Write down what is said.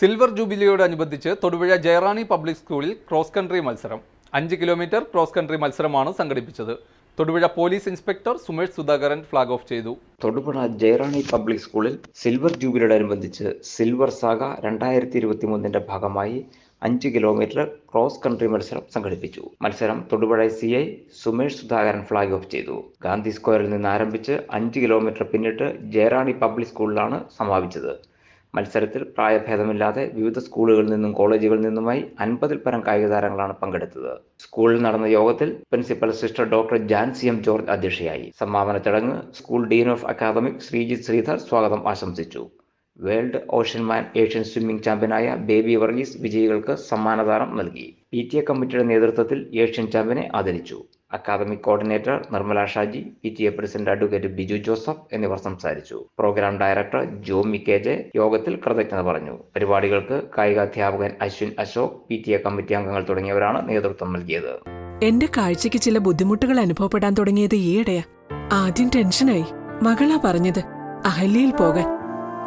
Silver ജൂബിലിയോടനുബന്ധിച്ച് Thodupuzha Jayarani public സ്കൂളിൽ cross country മത്സരം. അഞ്ച് കിലോമീറ്റർ ക്രോസ് കൺട്രി മത്സരമാണ് സംഘടിപ്പിച്ചത്. Thodupuzha police inspector Sumesh Sudhakaran flag off ചെയ്തു. തൊടുപുഴ ജയറാണി പബ്ലിക് സ്കൂളിൽ സിൽവർ ജൂബിലിയോടനുബന്ധിച്ച് സിൽവർ സാഗ രണ്ടായിരത്തി ഇരുപത്തി മൂന്നിന്റെ ഭാഗമായി അഞ്ച് കിലോമീറ്റർ ക്രോസ് കൺട്രി മത്സരം സംഘടിപ്പിച്ചു. മത്സരം Thodupuzha C I Sumesh Sudhakaran flag off ചെയ്തു. ഗാന്ധി സ്ക്വയറിൽ നിന്ന് ആരംഭിച്ച് അഞ്ച് കിലോമീറ്റർ പിന്നിട്ട് ജയറാണി പബ്ലിക് സ്കൂളിലാണ് സമാപിച്ചത്. മത്സരത്തിൽ പ്രായഭേദമില്ലാതെ വിവിധ സ്കൂളുകളിൽ നിന്നും കോളേജുകളിൽ നിന്നുമായി അൻപതിൽ പരം കായിക താരങ്ങളാണ് പങ്കെടുത്തത്. സ്കൂളിൽ നടന്ന യോഗത്തിൽ principal sister doctor Jancy M George അധ്യക്ഷയായി. സമാപന ചടങ്ങ് school dean of academic Sreejith Sreedhar സ്വാഗതം ആശംസിച്ചു. വേൾഡ് ഓഷ്യൻമാൻ ഏഷ്യൻ സ്വിമ്മിംഗ് ചാമ്പ്യനായ ബേബി വർഗീസ് വിജയികൾക്ക് സമ്മാനദാനം നൽകി. പി ടി എ കമ്മിറ്റിയുടെ നേതൃത്വത്തിൽ ഏഷ്യൻ ചാമ്പ്യനെ ആദരിച്ചു. Academic coordinator Nirmala Shaji P T A president advocate Biju Joseph എന്നിവർ സംസാരിച്ചു. Program director Jomy K J യോഗത്തിൽ കൃതജ്ഞത പറഞ്ഞു. പരിപാടികൾക്ക് കായികാധ്യാപകൻ Ashwin Ashok P T A committee അംഗങ്ങൾ തുടങ്ങിയവരാണ് നേതൃത്വം നൽകിയത്. എന്റെ കാഴ്ചയ്ക്ക് ചില ബുദ്ധിമുട്ടുകൾ അനുഭവപ്പെടാൻ തുടങ്ങിയത് ഈയിടെയാ. ആദ്യം ടെൻഷനായി. മകളാ പറഞ്ഞത് അഹല്യയിൽ പോകാൻ.